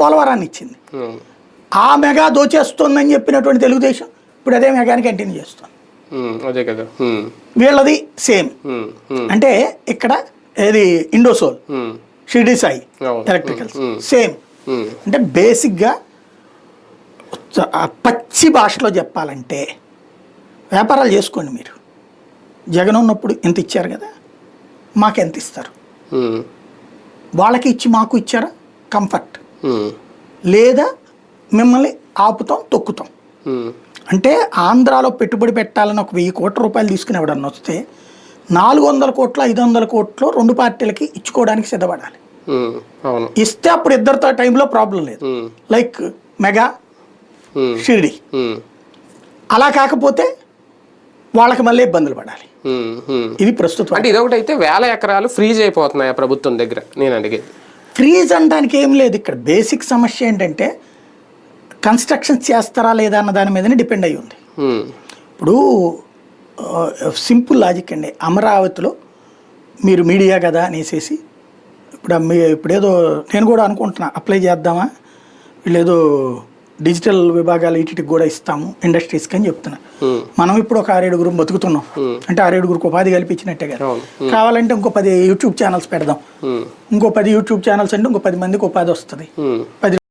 పోలవరాన్ని ఇచ్చింది. ఆ మెగా దోచేస్తుందని చెప్పినటువంటి తెలుగుదేశం ఇప్పుడు అదే మెగాని కంటిన్యూ చేస్తుంది. అదే కదా. వీళ్ళది సేమ్. అంటే ఇక్కడ ఏది ఇండోసోల్ షిర్డీ సాయి. ఎలక్ట్రికల్స్. సేమ్. అంటే బేసిక్గా పచ్చి భాషలో చెప్పాలంటే వ్యాపారాలు చేసుకోండి మీరు. జగన్ ఉన్నప్పుడు ఎంత ఇచ్చారు కదా మాకు ఎంత ఇస్తారు వాళ్ళకి ఇచ్చి మాకు ఇచ్చారా? కంఫర్ట్. లేదా మిమ్మల్ని ఆపుతాం తొక్కుతాం. అంటే ఆంధ్రాలో పెట్టుబడి పెట్టాలని ఒక వెయ్యి కోట్ల రూపాయలు తీసుకుని ఎవడన్నా వస్తే నాలుగు వందల కోట్లు ఐదు వందల కోట్లు రెండు పార్టీలకి ఇచ్చుకోవడానికి సిద్ధపడాలి. ఇస్తే అప్పుడు ఇద్దరితో టైంలో ప్రాబ్లం లేదు. Like mega Shiridi. అలా కాకపోతే వాళ్ళకి మళ్ళీ ఇబ్బందులు పడాలి. ఇది ప్రస్తుతం. అంటే ఇదొకటి అయితే వేల ఎకరాలు ఫ్రీజ్ అయిపోతున్నాయి ఆ ప్రభుత్వం దగ్గర. నేను అడిగేది. ఫ్రీజ్ అనడానికి ఏం లేదు. ఇక్కడ బేసిక్ సమస్య ఏంటంటే కన్స్ట్రక్షన్ చేస్తారా లేదా అన్న దాని మీదనే డిపెండ్ అయి ఉంది. ఇప్పుడు సింపుల్ లాజిక్ అండి. అమరావతిలో మీరు మీడియా కదా అనేసేసి ఇప్పుడు మీ ఇప్పుడు ఏదో నేను కూడా అనుకుంటున్నా అప్లై చేద్దామా? వీళ్ళు ఏదో డిజిటల్ విభాగాలు వీటికి కూడా ఇస్తాము ఇండస్ట్రీస్కి అని చెప్తున్నా. మనం ఇప్పుడు ఒక ఆరేడుగురు బతుకుతున్నాం. అంటే ఆరేడుగురికి ఉపాధి కల్పించినట్టే కదా. కావాలంటే ఇంకో పది యూట్యూబ్ ఛానల్స్ పెడదాం. ఇంకో పది యూట్యూబ్ ఛానల్స్ అంటే ఇంకో పది మందికి ఉపాధి వస్తుంది. పది